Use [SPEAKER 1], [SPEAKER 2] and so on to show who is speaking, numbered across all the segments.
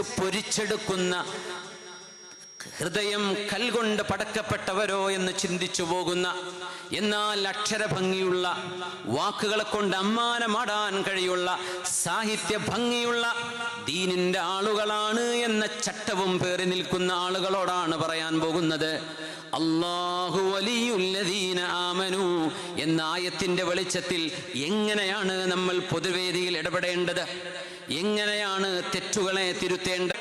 [SPEAKER 1] പൊരിച്ചെടുക്കുന്ന ഹൃദയം കൽകൊണ്ട് പടക്കപ്പെട്ടവരോ എന്ന് ചിന്തിച്ചു പോകുന്ന എന്നാൽ അക്ഷരഭംഗിയുള്ള വാക്കുകളെ കൊണ്ട് അമ്മാനമാടാൻ കഴിയുള്ള സാഹിത്യ ഭംഗിയുള്ള ദീനിന്റെ ആളുകളാണ് എന്ന ചട്ടവും പേറി നിൽക്കുന്ന ആളുകളോടാണ് പറയാൻ പോകുന്നത്. അള്ളാഹു വലിയുല്ലദീന ആമനു എന്ന ആയത്തിന്റെ വെളിച്ചത്തിൽ എങ്ങനെയാണ് നമ്മൾ പൊതുവേദിയിൽ ഇടപെടേണ്ടത്? എങ്ങനെയാണ് തെറ്റുകളെ തിരുത്തേണ്ടത്?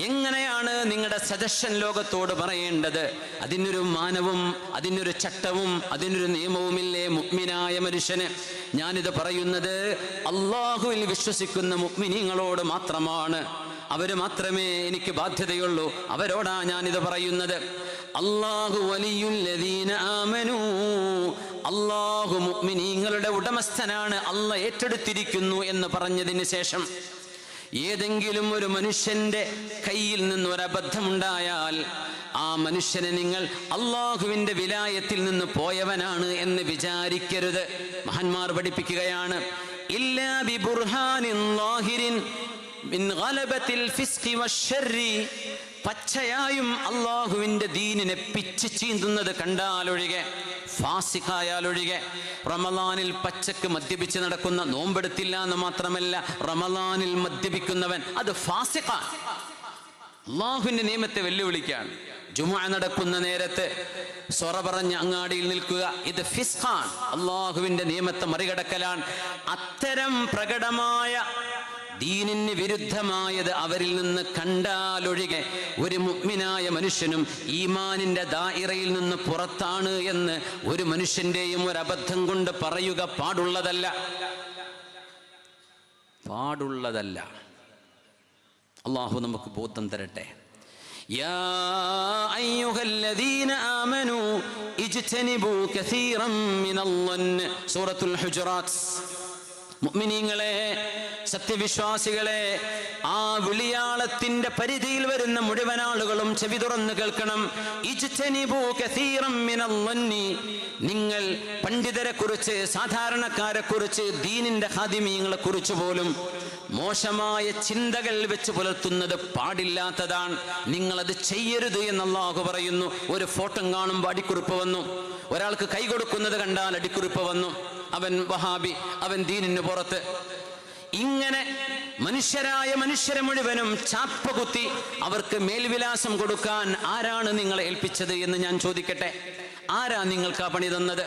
[SPEAKER 1] എങ്ങനെയാണ് നിങ്ങളുടെ സജഷൻ ലോകത്തോട് പറയേണ്ടത്? അതിനൊരു മാനവും അതിനൊരു ചട്ടവും അതിനൊരു നിയമവുമില്ലേ മുഗ്മിനായ മനുഷ്യന്? ഞാനിത് പറയുന്നത് അള്ളാഹുവിൽ വിശ്വസിക്കുന്ന മുഗ്മിനിങ്ങളോട് മാത്രമാണ്. അവർ മാത്രമേ എനിക്ക് ബാധ്യതയുള്ളൂ. അവരോടാ ഞാനിത് പറയുന്നത്. അള്ളാഹു വലിയുല്ലദീന ആമനൂ അള്ളാഹു മുഗ്മിനീങ്ങളുടെ ഉടമസ്ഥനാണ് അള്ള ഏറ്റെടുത്തിരിക്കുന്നു എന്ന് പറഞ്ഞതിന് ശേഷം ഏതെങ്കിലും ഒരു മനുഷ്യന്റെ കയ്യിൽ നിന്ന് ഒരു അബദ്ധമുണ്ടായാൽ ആ മനുഷ്യനെ നിങ്ങൾ അള്ളാഹുവിന്റെ വിലായത്തിൽ നിന്ന് പോയവനാണ് എന്ന് വിചാരിക്കരുത്. മഹാന്മാർ പഠിപ്പിക്കുകയാണ് ഇല്ലാ ബുർഹാനിൻ പച്ചയായും അള്ളാഹുവിന്റെ ദീനിനെ പിച്ച് ചീന്തുന്നത് കണ്ടാലൊഴികെ ഫാസിഖായാലൊഴികെ റമലാനിൽ പച്ചക്ക് മദ്യപിച്ച് നടക്കുന്ന നോമ്പെടുത്തില്ല എന്ന് മാത്രമല്ല റമലാനിൽ മദ്യപിക്കുന്നവൻ അത് ഫാസിഖ. അള്ളാഹുവിന്റെ നിയമത്തെ വെല്ലുവിളിക്കാണ് ജുമ നടക്കുന്ന നേരത്ത് സ്വറ പറഞ്ഞ അങ്ങാടിയിൽ നിൽക്കുക ഇത് ഫിസ്ഖാൻ അള്ളാഹുവിന്റെ നിയമത്തെ മറികടക്കലാണ്. അത്തരം പ്രകടമായ ദീനിന് വിരുദ്ധമായത് അവരിൽ നിന്ന് കണ്ടാലൊഴികെ ഒരു മുഗ്മിനായ മനുഷ്യനും ഈമാനിന്റെ ദായിറയിൽ നിന്ന് പുറത്താണ് എന്ന് ഒരു മനുഷ്യന്റെയും ഒരു അബദ്ധം കൊണ്ട് പറയുക പാടുള്ളതല്ല പാടുള്ളതല്ല അള്ളാഹു നമുക്ക് ബോധം തരട്ടെ يا أيها الذين آمنوا اجتنبوا كثيرا من الظن سورة الحجرات മുഅ്മിനീങ്ങളെ സത്യവിശ്വാസികളെ ആ വിളിയാളത്തിന്റെ പരിധിയിൽ വരുന്ന മുഴുവൻ ആളുകളും ചെവി തുറന്നു കേൾക്കണം. നിങ്ങൾ പണ്ഡിതരെ കുറിച്ച് സാധാരണക്കാരെ കുറിച്ച് ദീനിന്റെ ഹാദിമീങ്ങളെ കുറിച്ച് പോലും മോശമായ ചിന്തകൾ വെച്ച് പുലർത്തുന്നത് പാടില്ലാത്തതാണ്. അത് ചെയ്യരുത് എന്ന് അള്ളാഹു പറയുന്നു. ഒരു ഫോട്ടോ കാണുമ്പോൾ അടിക്കുറിപ്പ് വന്നു. ഒരാൾക്ക് കൈ കൊടുക്കുന്നത് കണ്ടാൽ അടിക്കുറിപ്പ് വന്നു. അവൻ വഹാബി അവൻ ദീനിന് പുറത്ത്. ഇങ്ങനെ മനുഷ്യരായ മനുഷ്യരെ മുഴുവനും ചാപ്പ കുത്തി അവർക്ക് മേൽവിലാസം കൊടുക്കാൻ ആരാണ് നിങ്ങളെ ഏൽപ്പിച്ചത് എന്ന് ഞാൻ ചോദിക്കട്ടെ? ആരാ നിങ്ങൾക്ക് ആ പണി തന്നത്?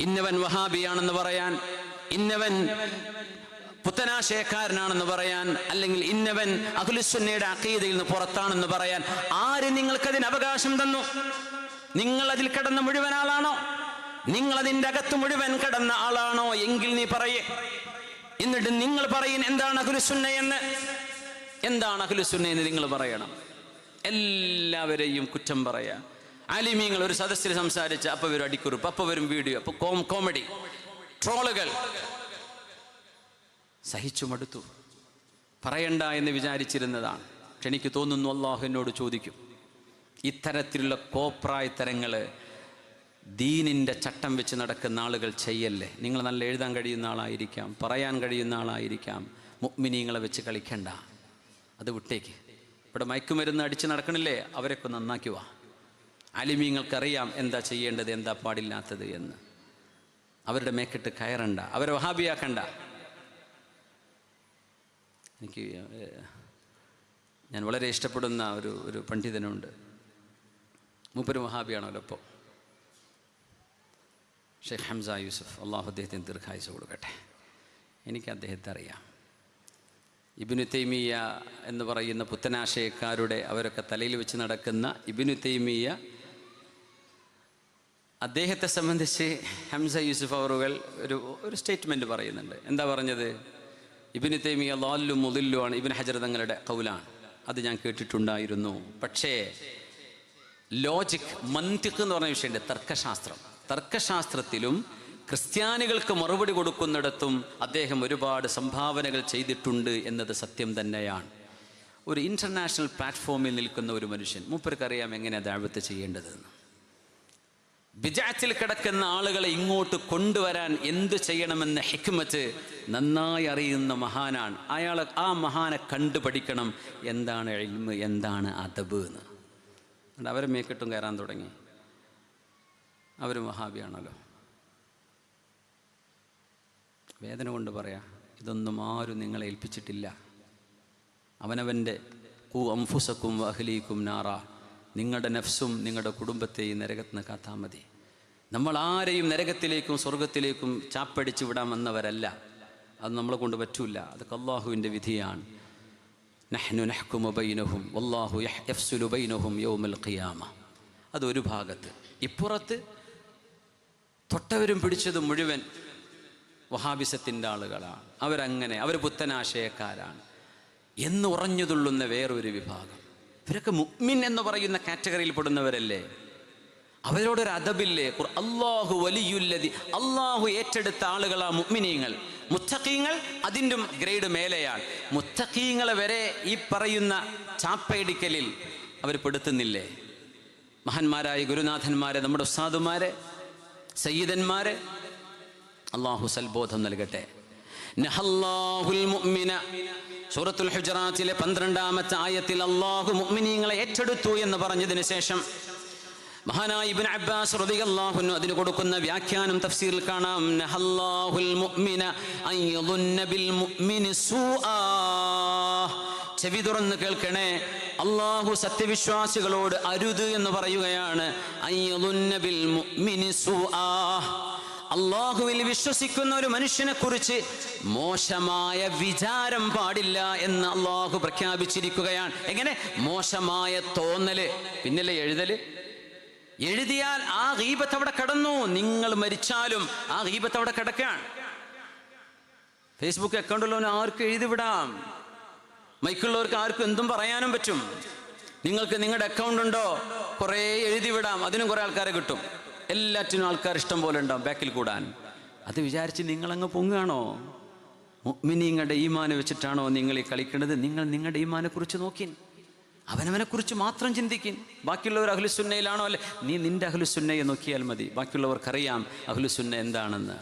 [SPEAKER 1] ഇന്നവൻ വഹാബിയാണെന്ന് പറയാൻ ഇന്നവൻ പുത്തനാശയക്കാരനാണെന്ന് പറയാൻ അല്ലെങ്കിൽ ഇന്നവൻ അഖുലുസുന്നയുടെ അക്കീതയിൽ നിന്ന് പുറത്താണെന്ന് പറയാൻ ആര് നിങ്ങൾക്കതിന് അവകാശം തന്നു? നിങ്ങൾ അതിൽ കിടന്ന മുഴുവൻ ആളാണോ? നിങ്ങൾ അതിന്റെ അകത്ത് മുഴുവൻ കിടന്ന ആളാണോ എങ്കിൽ നീ പറയേ. എന്നിട്ട് നിങ്ങൾ പറയും എന്താണ് അഖുലുസുന്ന എന്ന്? എന്താണ് അഖുലുസുന്ന എന്ന് നിങ്ങൾ പറയണം. എല്ലാവരെയും കുറ്റം പറയാ. ആലിമീങ്ങൾ ഒരു സദസ്സിൽ സംസാരിച്ച അപ്പൊ വരും അടിക്കുറിപ്പ് അപ്പൊ വരും വീഡിയോ അപ്പൊ കോം കോമഡി ട്രോളുകൾ. സഹിച്ചു മടുത്തു. പറയണ്ട എന്ന് വിചാരിച്ചിരുന്നതാണ്. പക്ഷെ എനിക്ക് തോന്നുന്നു അള്ളാഹു എന്നോട് ചോദിക്കും. ഇത്തരത്തിലുള്ള കോപ്രായ കോപ്രായത്തരങ്ങൾ ദീനിന്റെ ചട്ടം വെച്ച് നടക്കുന്ന ആളുകൾ ചെയ്യല്ലേ? നിങ്ങൾ നല്ല എഴുതാൻ കഴിയുന്ന ആളായിരിക്കാം പറയാൻ കഴിയുന്ന ആളായിരിക്കാം. മുഗ്മിനീങ്ങളെ വെച്ച് കളിക്കണ്ട. അത് വിട്ടേക്ക്. ഇവിടെ മയക്കുമരുന്ന് അടിച്ച് നടക്കണില്ലേ? അവരൊക്കെ നന്നാക്കി വാ. അലിമീങ്ങൾക്കറിയാം എന്താ ചെയ്യേണ്ടത് എന്താ പാടില്ലാത്തത് എന്ന്. അവരുടെ മേക്കിട്ട് കയറണ്ട. അവരെ വഹാബിയാക്കണ്ട. എനിക്ക് ഞാൻ വളരെ ഇഷ്ടപ്പെടുന്ന ഒരു ഒരു പണ്ഡിതനുണ്ട്. മൂപ്പര് വഹാബിയാണല്ലോ ഇപ്പോൾ ഷെയ്ഖ് ഹംസ യൂസഫ് അള്ളാഹു അദ്ദേഹത്തിന് ദീർഘായുസ് കൊടുക്കട്ടെ. എനിക്ക് അദ്ദേഹത്തെ അറിയാം. ഇബിനു തൈമിയ എന്ന് പറയുന്ന പുത്തനാശയക്കാരുടെ അവരൊക്കെ തലയിൽ വെച്ച് നടക്കുന്ന ഇബിനു തൈമിയ അദ്ദേഹത്തെ സംബന്ധിച്ച് ഹംസ യൂസുഫ് അവറുകൾ ഒരു ഒരു സ്റ്റേറ്റ്മെന്റ് പറയുന്നുണ്ട്. എന്താ പറഞ്ഞത്? ഇബിന് തൈമിയ ലാലു മുതില്ലു ആണ് ഇബിൻ ഹജർ തങ്ങളുടെ കൗലാണ്. അത് ഞാൻ കേട്ടിട്ടുണ്ടായിരുന്നു. പക്ഷേ ലോജിക് മന്തിക് എന്ന് പറഞ്ഞ വിഷയമുണ്ട് തർക്കശാസ്ത്രം. തർക്കശാസ്ത്രത്തിലും ക്രിസ്ത്യാനികൾക്ക് മറുപടി കൊടുക്കുന്നിടത്തും അദ്ദേഹം ഒരുപാട് സംഭാവനകൾ ചെയ്തിട്ടുണ്ട് എന്നത് സത്യം തന്നെയാണ്. ഒരു ഇന്റർനാഷണൽ പ്ലാറ്റ്ഫോമിൽ നിൽക്കുന്ന ഒരു മനുഷ്യൻ മൂപ്പർക്കറിയാം എങ്ങനെ ദാഴ്വത്ത് ചെയ്യേണ്ടതെന്ന്. ബിജാത്തിൽ കിടക്കുന്ന ആളുകളെ ഇങ്ങോട്ട് കൊണ്ടുവരാൻ എന്ത് ചെയ്യണമെന്ന് ഹിക്മത്ത് നന്നായി അറിയുന്ന മഹാനാണ്. അയാൾ ആ മഹാനെ കണ്ടുപഠിക്കണം എന്താണ് എൽമ് എന്താണ് അതബ് എന്ന്. അവരെ മേക്കിട്ടും കയറാൻ തുടങ്ങി. അവർ മഹാബിയാണല്ലോ വേദന കൊണ്ട് പറയാം ഇതൊന്നും ആരും നിങ്ങളെ ഏൽപ്പിച്ചിട്ടില്ല. അവനവന്റെ കൂ അംഫുസക്കും അഹ്ലീക്കും നാറ. നിങ്ങളുടെ നഫ്സും നിങ്ങളുടെ കുടുംബത്തെയും നരകത്തിന് കാത്താൽ മതി. നമ്മൾ ആരെയും നരകത്തിലേക്കും സ്വർഗത്തിലേക്കും ചാപ്പടിച്ചു വിടാൻ വന്നവരല്ല. അത് നമ്മളെ കൊണ്ട് പറ്റൂല. അതൊക്കെ അള്ളാഹുവിന്റെ വിധിയാണ്. നഹ്നു നഹ്കുമു ബൈനഹും വല്ലാഹു യഹ് യഫ്സുലു ബൈനഹും യൗമൽ ഖിയാമ. അതൊരു ഭാഗത്ത്. ഇപ്പുറത്ത് തൊട്ടവരും പിടിച്ചത് മുഴുവൻ വഹാബിസത്തിന്റെ ആളുകളാണ്. അവരങ്ങനെ അവർ പുത്തനാശയക്കാരാണ്. എന്ന് ഉറഞ്ഞുതുള്ളുന്ന വേറൊരു വിഭാഗം. ഇവരൊക്കെ മുഗ്മിൻ എന്ന് പറയുന്ന കാറ്റഗറിയിൽ പെടുന്നവരല്ലേ? അവരോടൊരു അദബില്ലേ? അള്ളാഹു വലിയുല്ലതി അള്ളാഹു ഏറ്റെടുത്ത ആളുകളാ മുഗ്മിനീങ്ങൾ മുത്തഖീങ്ങൾ അതിന്റെ ഗ്രേഡ് മേലെയാണ്. മുത്തഖീങ്ങളെ വരെ ഈ പറയുന്ന ചാപ്പയിടിക്കലിൽ അവർ പെടുത്തുന്നില്ലേ? മഹാന്മാരായ ഗുരുനാഥന്മാരെ നമ്മുടെ ഉസ്താദുമാരെ സയ്യിദന്മാരെ അള്ളാഹു സൽബോധം നൽകട്ടെ. സൂറത്തുൽ ഹുജറാത്തിലെ പന്ത്രണ്ടാമത്തെ ആയത്തിൽ അള്ളാഹു മുഅ്മിനീങ്ങളെ ഏറ്റെടുത്തു എന്ന് പറഞ്ഞതിന് ശേഷം മഹാനായ ഇബ്നു അബ്ബാസ് റളിയല്ലാഹു അൻഹു അതിന് കൊടുക്കുന്ന വ്യാഖ്യാനം തഫ്സീറിൽ കാണാം. നഹല്ലാഹുൽ മുഅ്മിന അൻ യദുന്ന ബിൽ മുഅ്മിനി സൂആ. ചെവി തുറന്ന് കേൾക്കണേ. അള്ളാഹു സത്യവിശ്വാസികളോട് അരുത് എന്ന് പറയുകയാണ്. അള്ളാഹുവിൽ വിശ്വസിക്കുന്ന ഒരു മനുഷ്യനെ കുറിച്ച് മോശമായ വിചാരം പാടില്ല എന്ന് അള്ളാഹു പ്രഖ്യാപിച്ചിരിക്കുകയാണ്. എങ്ങനെ? മോശമായ തോന്നൽ. പിന്നല്ലേ എഴുതൽ? എഴുതിയാൽ ആ ഗീബത്ത് അവിടെ കടന്നു. നിങ്ങൾ മരിച്ചാലും ആ ഗീബത്ത് അവിടെ കിടക്കുകയാണ് ഫേസ്ബുക്ക് അക്കൗണ്ടുള്ളവന് ആർക്കും എഴുതിവിടാം മൈക്കുള്ളവർക്ക് ആർക്കും എന്തും പറയാനും പറ്റും. നിങ്ങൾക്ക് നിങ്ങളുടെ അക്കൗണ്ട് ഉണ്ടോ? കുറേ എഴുതിവിടാം അതിനും കുറേ ആൾക്കാരെ കിട്ടും. എല്ലാറ്റിനും ആൾക്കാർ ഇഷ്ടം പോലെ ഉണ്ടാവും ബാക്കിൽ കൂടാൻ. അത് വിചാരിച്ച് നിങ്ങളങ്ങ് പൊങ്ങുകയാണോ? നിങ്ങളുടെ ഈമാനെ വെച്ചിട്ടാണോ നിങ്ങൾ ഈ കളിക്കുന്നത് നിങ്ങൾ നിങ്ങളുടെ ഈമാനെ കുറിച്ച് നോക്കിൻ. അവനവനെ കുറിച്ച് മാത്രം ചിന്തിക്കും ബാക്കിയുള്ളവർ അഹ്ലുസുന്നയിലാണോ അല്ലെ? നീ നിന്റെ അഹ്ലുസുന്നയെ നോക്കിയാൽ മതി. ബാക്കിയുള്ളവർക്കറിയാം അഹ്ലുസുന്ന എന്താണെന്ന്.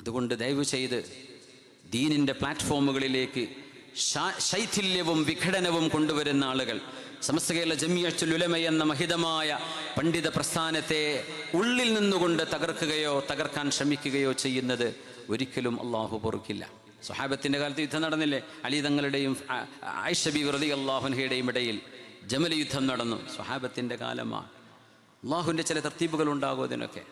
[SPEAKER 1] അതുകൊണ്ട് ദയവ് ചെയ്ത് ദീനിന്റെ പ്ലാറ്റ്ഫോമുകളിലേക്ക് ശൈഥില്യവും വിഘടനവും കൊണ്ടുവരുന്ന ആളുകൾ സമസ്ത കേരള ജമിയച്ചുൽ എന്ന മഹിതമായ പണ്ഡിത പ്രസ്ഥാനത്തെ ഉള്ളിൽ നിന്നുകൊണ്ട് തകർക്കുകയോ തകർക്കാൻ ശ്രമിക്കുകയോ ചെയ്യുന്നത് ഒരിക്കലും അള്ളാഹു പൊറുക്കില്ല. സ്വഹാബത്തിന്റെ കാലത്ത് യുദ്ധം നടന്നില്ലേ? അലി തങ്ങളുടെയും ഐഷബി വെറുതെ അള്ളാഹുൻഹയുടെയും ഇടയിൽ ജമല യുദ്ധം നടന്നു. സുഹാബത്തിന്റെ കാലമാണ് അള്ളാഹുവിന്റെ ചില തർത്തീപ്പുകൾ ഉണ്ടാകും അതിനൊക്കെ.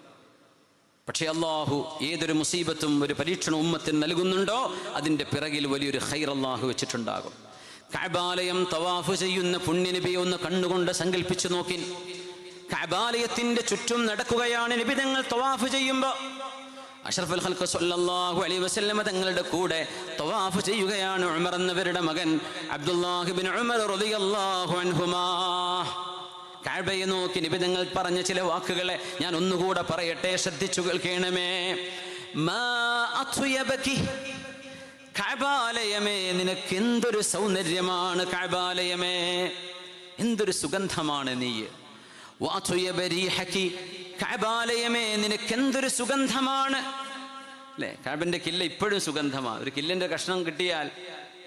[SPEAKER 1] പക്ഷേ അള്ളാഹു ഏതൊരു മുസീബത്തും ഒരു പരീക്ഷണ ഉമ്മത്തിന് നൽകുന്നുണ്ടോ? അതിന്റെ പിറകിൽ വലിയൊരു ഹൈർ അള്ളാഹു വെച്ചിട്ടുണ്ടാകും. കാബാലയം തവാഫ് ചെയ്യുന്ന പുണ്യനബിയെ ഒന്ന് കണ്ണുകൊണ്ട് സങ്കല്പിച്ചു നോക്കി കാബാലയത്തിന്റെ ചുറ്റും നടക്കുകയാണ് നബി തങ്ങൾ തവാഫ് ചെയ്യുമ്പോൾ അഷ്റഫുൽ ഖൽഖ സല്ലല്ലാഹു അലൈഹി വസല്ലമ തങ്ങളുടെ കൂടെ തവാഫ് ചെയ്യുകയാണ് ഉമർ എന്നവരുടെ മകൻ അബ്ദുല്ലാഹിബിൻ ഉമർ റളിയല്ലാഹു അൻഹുമാ കാഴ്ബയെ നോക്കി നിബിതങ്ങൾ പറഞ്ഞ ചില വാക്കുകളെ ഞാൻ ഒന്നുകൂടെ പറയട്ടെ ശ്രദ്ധിച്ചു കേൾക്കണമേ മാ അത്വയബകി. കഅബാലയമേ നിനക്ക് എന്തൊരു സൗന്ദര്യമാണ് കഅബാലയമേ എന്തൊരു സുഗന്ധമാണ് നീ വാത്വയബ റീഹകി. കഅബാലയമേ നിനക്കെന്തൊരു സുഗന്ധമാണ്? അല്ലേ? കാബിന്റെ കില്ല ഇപ്പോഴും സുഗന്ധമാണ് ഒരു കില്ലിന്റെ കഷ്ണം കിട്ടിയാൽ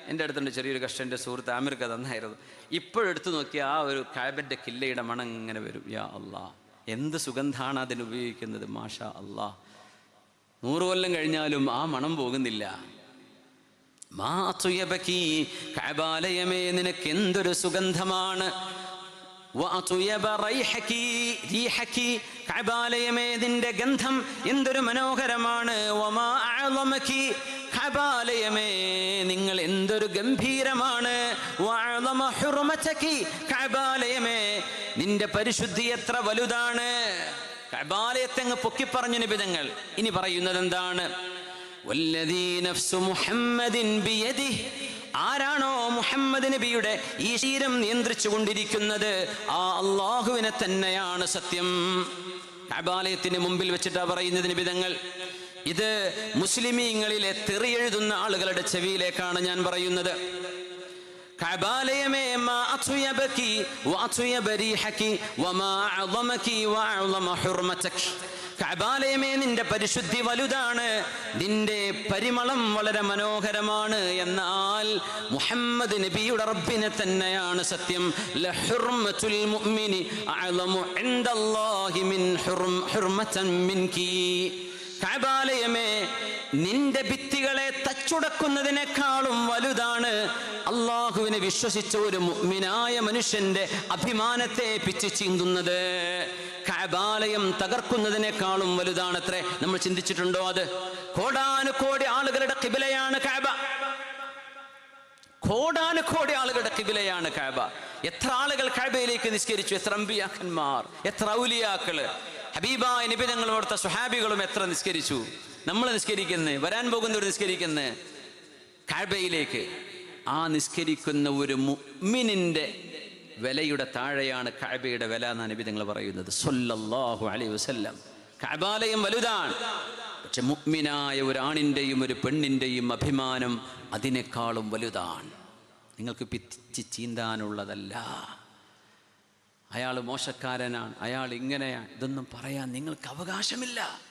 [SPEAKER 1] എന്റെ അടുത്തുണ്ട് ചെറിയൊരു കഷ്ണം എന്റെ സുഹൃത്ത് ആമിർക്ക് തന്നായിരുന്നു. ഇപ്പോഴെടുത്ത് നോക്കിയാൽ ആ ഒരു കാബിന്റെ കില്ലയുടെ മണം ഇങ്ങനെ വരും. യാ അള്ളാ എന്ത് സുഗന്ധാണ് അതിന് ഉപയോഗിക്കുന്നത്? മാഷ അള്ളാ നൂറ് കൊല്ലം കഴിഞ്ഞാലും ആ മണം പോകുന്നില്ല. മാ തുയബകി. കഅബാലയമേ നിനക്ക് എന്തൊരു സുഗന്ധമാണ്? നിന്റെ ഗന്ധം എന്തൊരു മനോഹരമാണ് വമാ അഅളമകി. കഅബാലയമേ നിങ്ങൾ എന്തൊരു ഗംഭീരമാണ് വഅളമ ഹുർമതകി. കഅബാലയമേ നിന്റെ പരിശുദ്ധി എത്ര വലുതാണ് കഅബാലയത്തെ അങ്ങ് പൊക്കിപ്പറഞ്ഞു നിബിതങ്ങൾ ഇനി പറയുന്നത് എന്താണ് വല്ലദീ മുഹമ്മദ് നബിയുടെ ഈ ശീരം നിയന്ത്രിച്ചു കൊണ്ടിരിക്കുന്നത് ആ അള്ളാഹുവിനെ തന്നെയാണ് സത്യം. കബാലയത്തിന് മുമ്പിൽ വെച്ചിട്ടാ പറയുന്നത് നിബിതങ്ങൾ. ഇത് മുസ്ലിമീങ്ങളിലെ തെറിയെഴുതുന്ന ആളുകളുടെ ചെവിയിലേക്കാണ് ഞാൻ പറയുന്നത്. കബാലയമേ കഅബാലയമേ നിന്റെ പരിശുദ്ധി വലുതാണ് നിന്റെ പരിമളം വളരെ മനോഹരമാണ് എന്നാൽ മുഹമ്മദ് നബിയുടെ റബ്ബിനെ തന്നെയാണ് സത്യം. നിന്റെ ഭിത്തികളെ തച്ചുടക്കുന്നതിനേക്കാളും വലുതാണ് അള്ളാഹുവിനെ വിശ്വസിച്ച ഒരു മുഅ്മിനായ മനുഷ്യന്റെ അഭിമാനത്തെ പിച്ച് ചീന്തുന്നത്. കബാലയം തകർക്കുന്നതിനേക്കാളും വലുതാണത്രേ. നമ്മൾ ചിന്തിച്ചിട്ടുണ്ടോ അത്? കോടാനുകോടി ആളുകളുടെ കിബിലയാണ് കഅബ. കോടാനുകോടി ആളുകളുടെ കിബിലയാണ് കാബ എത്ര ആളുകൾ കാബയിലേക്ക് നിസ്കരിച്ചു? എത്ര അമ്പിയാക്കന്മാർ എത്ര ഔലിയാക്കൾ? ഹബീബായ നിബിധങ്ങളും അടുത്ത സുഹാബികളും എത്ര നിസ്കരിച്ചു? നമ്മൾ നിസ്കരിക്കുന്നത് വരാൻ പോകുന്നവർ നിസ്കരിക്കുന്നത് കഅബയിലേക്ക്. ആ നിസ്കരിക്കുന്ന ഒരു മുഅ്മിനിന്റെ വിലയുടെ താഴെയാണ് കഅബയുടെ വില എന്നാണ് നിബിധങ്ങൾ പറയുന്നത്. സൊല്ലാഹു അലൈഹി വസല്ലം. കഴബാലയം വലുതാണ്. പക്ഷെ മുഗ്മിനായ ഒരു ആണിന്റെയും ഒരു പെണ്ണിന്റെയും അഭിമാനം അതിനേക്കാളും വലുതാണ്. നിങ്ങൾക്ക് പിച്ച് ചീന്താനുള്ളതല്ല. അയാൾ മോശക്കാരനാണ്. അയാൾ ഇങ്ങനെയാണ്. ഇതൊന്നും പറയാൻ നിങ്ങൾക്ക് അവകാശമില്ല.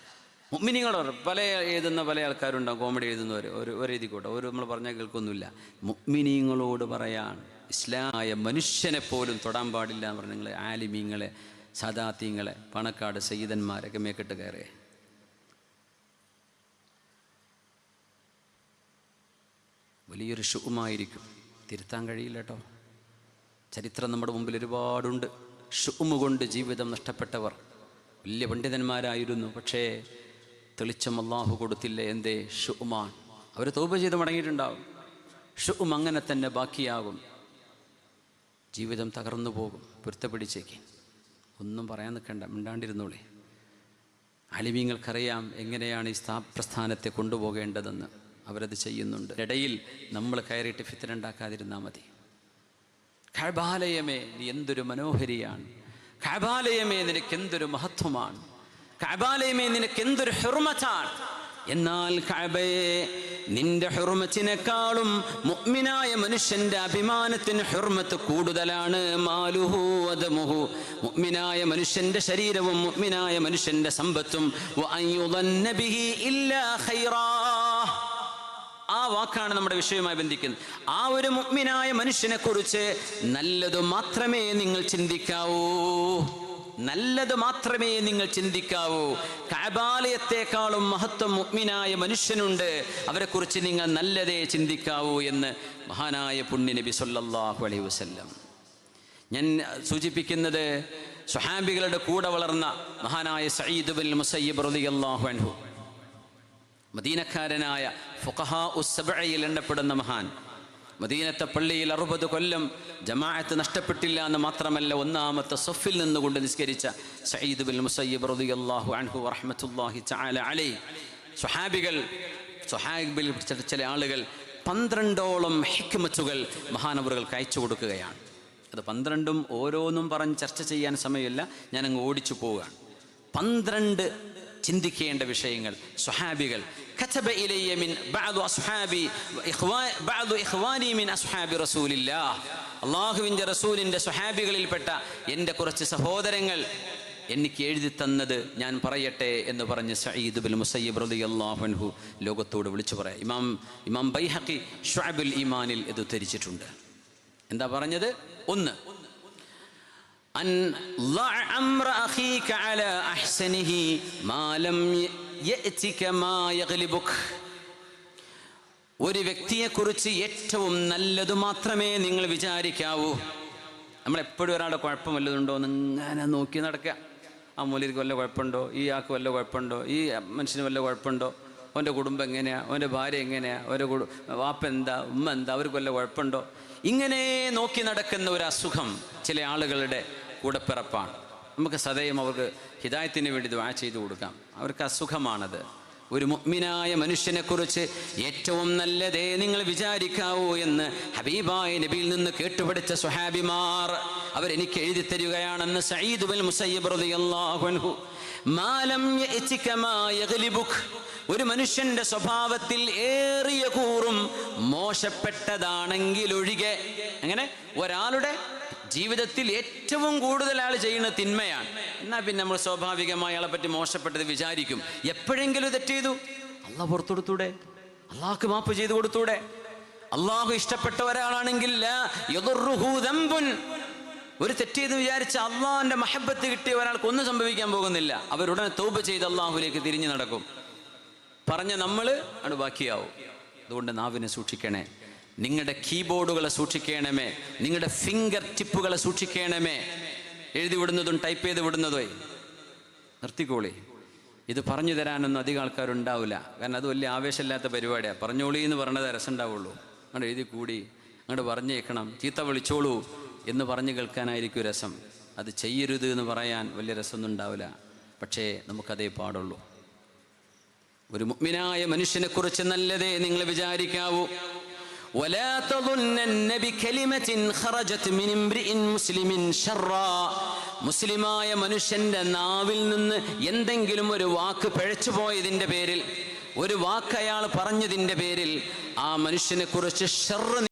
[SPEAKER 1] മുഅ്മിനീങ്ങളോട് പല എഴുതുന്ന പല ആൾക്കാരുണ്ടാവും കോമഡി എഴുതുന്നവർ ഒരു ഒരു കൂട്ട. ഒരു നമ്മൾ പറഞ്ഞാൽ കേൾക്കൊന്നുമില്ല. മുഅ്മിനീങ്ങളോട് പറയാൻ ഇസ്ലാമായ മനുഷ്യനെ പോലും തൊടാൻ പാടില്ല എന്ന് പറഞ്ഞ നിങ്ങൾ ആലിമീങ്ങളെ സദാത്തീങ്ങളെ പണക്കാട് സയ്യിദന്മാരൊക്കെ മേക്കിട്ട് കയറിയേ. വലിയൊരു ഷുമായിരിക്കും തിരുത്താൻ കഴിയില്ല കേട്ടോ. ചരിത്രം നമ്മുടെ മുമ്പിൽ ഒരുപാടുണ്ട്. ഷുമ് കൊണ്ട് ജീവിതം നഷ്ടപ്പെട്ടവർ. വലിയ പണ്ഡിതന്മാരായിരുന്നു. പക്ഷേ തെളിച്ചം അള്ളാഹു കൊടുത്തില്ല എന്തേ? ഷുമാൻ അവർ തോപ ചെയ്ത് മടങ്ങിയിട്ടുണ്ടാവും. ഷും അങ്ങനെ തന്നെ ബാക്കിയാകും. ജീവിതം തകർന്നു പോകും. പൊരുത്തപ്പിടിച്ചേക്ക്. ഒന്നും പറയാൻ നിൽക്കണ്ട. മിണ്ടാണ്ടിരുന്നോളേ. അലിമീങ്ങൾക്കറിയാം എങ്ങനെയാണ് ഈ സ്ഥാ പ്രസ്ഥാനത്തെ കൊണ്ടുപോകേണ്ടതെന്ന്. അവരത് ചെയ്യുന്നുണ്ട്. ഇടയിൽ നമ്മൾ കയറിയിട്ട് ഫിത്തനുണ്ടാക്കാതിരുന്നാൽ മതി. കഴബാലയമേ നീ എന്തൊരു മനോഹരിയാണ്. കഴബാലയമേ നിനക്ക് എന്തൊരു മഹത്വമാണ്. കഴബാലയമേ നിനക്ക് എന്തൊരു ഹെറുമത്താണ് എന്നാൽ കഴബയെ നിന്റെ ഹെറുമത്തിനേക്കാളും മുഅ്മിനായ മനുഷ്യന്റെ അഭിമാനത്തിന് ഹെർമത്ത് കൂടുതലാണ്. മാലുഹു അദമുഹു മുഅ്മിനായ മനുഷ്യന്റെ ശരീരവും മുഅ്മിനായ മനുഷ്യന്റെ സമ്പത്തും. ഇല്ലാ ആ വാക്കാണ് നമ്മുടെ വിഷയവുമായി ബന്ധിക്കുന്നത്. ആ ഒരു മുഗ്മിനായ മനുഷ്യനെ കുറിച്ച് നല്ലതു മാത്രമേ നിങ്ങൾ ചിന്തിക്കാവൂ. നല്ലത് മാത്രമേ നിങ്ങൾ ചിന്തിക്കാവൂ. കാബാലയത്തെക്കാളും മഹത്വം മുഗ്മിനായ മനുഷ്യനുണ്ട്. അവരെക്കുറിച്ച് നിങ്ങൾ നല്ലതേ ചിന്തിക്കാവൂ എന്ന് മഹാനായ പുണ്യ നബി സല്ലാഹു അലൈ വസ്ല്ലം. ഞാൻ സൂചിപ്പിക്കുന്നത് സുഹാബികളുടെ കൂടെ വളർന്ന മഹാനായ സയ്യിദ് ബിൻ മുസയ്യിബ് റളിയല്ലാഹു അൻഹു. മദീനക്കാരനായ ഫുഖഹാ ഉസ്സബയിൽ എണ്ണപ്പെടുന്ന മഹാൻ. മദീനത്തെ പള്ളിയിൽ അറുപത് കൊല്ലം ജമാഅത്ത് നഷ്ടപ്പെട്ടില്ല എന്ന് മാത്രമല്ല ഒന്നാമത്തെ സൊഫിൽ നിന്നുകൊണ്ട് നിസ്കരിച്ച സയ്യിദ് ബിൻ മുസയ്യിബ് റളിയല്ലാഹു അൻഹു വറഹ്മത്തുള്ളാഹി തആല അലൈ. സ്വഹാബികൾ സ്വഹാബിൽ ചില ആളുകൾ പന്ത്രണ്ടോളം ഹിക്മത്തുകൾ മഹാനവറുകൾക്ക് അയച്ചു കൊടുക്കുകയാണ്. അത് പന്ത്രണ്ടും ഓരോന്നും പറഞ്ഞ് ചർച്ച ചെയ്യാൻ സമയമില്ല. ഞാനങ്ങ് ഓടിച്ചു പോവുകയാണ്. പന്ത്രണ്ട് ചിന്തിക്കേണ്ട വിഷയങ്ങൾ സ്വഹാബികൾ كتب إلي من بعض أصحابي وإخوان بعض إخواني من أصحاب رسول الله അള്ളാഹുവിൻ്റെ റസൂലിൻ്റെ സ്വഹാബികളിൽപ്പെട്ട എൻ്റെ കുറച്ച് സഹോദരങ്ങൾ എനിക്ക് എഴുതി തന്നത് ഞാൻ പറയട്ടെ എന്ന് പറഞ്ഞ് സയ്യിദ് ബിൻ മുസയ്യിബ് റളിയല്ലാഹു അൻഹു ലോകത്തോട് വിളിച്ചു പറയാം ഇമാം ഇമാം ബൈഹഖി ഷുഅബുൽ ഈമാനിൽ ഇത് ധരിച്ചിട്ടുണ്ട് എന്താ പറഞ്ഞത് ഒന്ന് അൻ അംറ അഖീക അലാ അഹ്സനിഹി لم യഅതിക മാ يغلبك ഒരു വ്യക്തിയെ കുറിച്ച് ഏറ്റവും നല്ലത് മാത്രമേ നിങ്ങൾ വിചാരിക്കാവൂ. നമ്മളെപ്പോഴും ഒരാളുടെ കുഴപ്പം വല്ലതുണ്ടോ എന്ന് ഇങ്ങനെ നോക്കി നടക്കുക. ആ മൂലിക്ക് വല്ല കുഴപ്പമുണ്ടോ? ഈ ആൾക്ക് വല്ല കുഴപ്പമുണ്ടോ? ഈ മനുഷ്യന് വല്ല കുഴപ്പമുണ്ടോ? അവന്റെ കുടുംബം എങ്ങനെയാണ് അവന്റെ ഭാര്യ എങ്ങനെയാണ് അവന്റെ കുടു വാപ്പ എന്താ? ഉമ്മ എന്താ? അവർക്ക് വല്ല കുഴപ്പമുണ്ടോ? ഇങ്ങനെ നോക്കി നടക്കുന്ന ഒരു അസുഖം ചില ആളുകളുടെ കൂടപ്പിറപ്പാണ്. നമുക്ക് സദയം അവർക്ക് ഹിദായത്തിന് വേണ്ടി ദ്വാ ചെയ്തു കൊടുക്കാം. അവർക്ക് അസുഖമാണത്. ഒരു മുഗ്മിനായ മനുഷ്യനെക്കുറിച്ച് ഏറ്റവും നല്ലതേ നിങ്ങൾ വിചാരിക്കാവൂ എന്ന് ഹബീബായ നബിയിൽ നിന്ന് കേട്ടുപഠിച്ച സുഹാബിമാർ അവരെനിക്ക് എഴുതി തരികയാണെന്ന് സയ്യിദ് റളിയല്ലാഹു ഒരു മനുഷ്യന്റെ സ്വഭാവത്തിൽ ഏറിയ കൂറും മോശപ്പെട്ടതാണെങ്കിൽ ഒഴികെ അങ്ങനെ ഒരാളുടെ ജീവിതത്തിൽ ഏറ്റവും കൂടുതൽ ആൾ ചെയ്യുന്ന തിന്മയാണ്. എന്നാൽ പിന്നെ നമ്മൾ സ്വാഭാവികമായി അയാളെ പറ്റി മോശപ്പെട്ടത് വിചാരിക്കും. എപ്പോഴെങ്കിലും തെറ്റ് ചെയ്തു അള്ളാഹ് പുറത്തു കൊടുത്തൂടെ അള്ളാഹ്ക്ക് മാപ്പ് ചെയ്തു കൊടുത്തൂടെ? അള്ളാഹു ഇഷ്ടപ്പെട്ട ഒരാളാണെങ്കിൽ. ഒരു തെറ്റെയ്ത് വിചാരിച്ച അള്ളാഹിന്റെ മഹബത്ത് കിട്ടിയ ഒരാൾക്ക് ഒന്നും സംഭവിക്കാൻ പോകുന്നില്ല. അവരുടനെ തൗബ ചെയ്ത് അള്ളാഹുലേക്ക് തിരിഞ്ഞു നടക്കും. പറഞ്ഞ നമ്മൾ ആണ് ബാക്കിയാവും. അതുകൊണ്ട് നാവിനെ സൂക്ഷിക്കണേ. നിങ്ങളുടെ കീബോർഡുകളെ സൂക്ഷിക്കണമേ നിങ്ങളുടെ ഫിംഗർ ടിപ്പുകളെ സൂക്ഷിക്കണമേ. എഴുതി വിടുന്നതും ടൈപ്പ് ചെയ്ത് വിടുന്നതും നിർത്തിക്കോളി. ഇത് പറഞ്ഞു തരാനൊന്നും അധികം ആൾക്കാരുണ്ടാവില്ല. കാരണം അത് വലിയ ആവേശമില്ലാത്ത പരിപാടിയാണ് പറഞ്ഞോളി എന്ന് പറഞ്ഞത് രസമുണ്ടാവുള്ളൂ. അങ്ങോട്ട് എഴുതി കൂടി അങ്ങോട്ട് പറഞ്ഞേക്കണം. ചീത്ത വിളിച്ചോളൂ എന്ന് പറഞ്ഞു കേൾക്കാനായിരിക്കും രസം. അത് ചെയ്യരുത് എന്ന് പറയാൻ വലിയ രസമൊന്നും ഉണ്ടാവില്ല. പക്ഷേ നമുക്കതേ പാടുള്ളൂ. ഒരു മുഗ്മിനായ മനുഷ്യനെക്കുറിച്ച് നല്ലതേ നിങ്ങൾ വിചാരിക്കാവൂ. ولا تظنن بكلمة خرجت من امرئ مسلم شرا മുസ്ലിമായ മനുഷ്യന്റെ നാവിൽ നിന്ന് എന്തെങ്കിലും ഒരു വാക്ക് പിഴച്ചു പോയതിന്റെ പേരിൽ ഒരു വാക്ക് അയാൾ പറഞ്ഞതിന്റെ പേരിൽ ആ മനുഷ്യനെ കുറിച്ച് ഷർറ്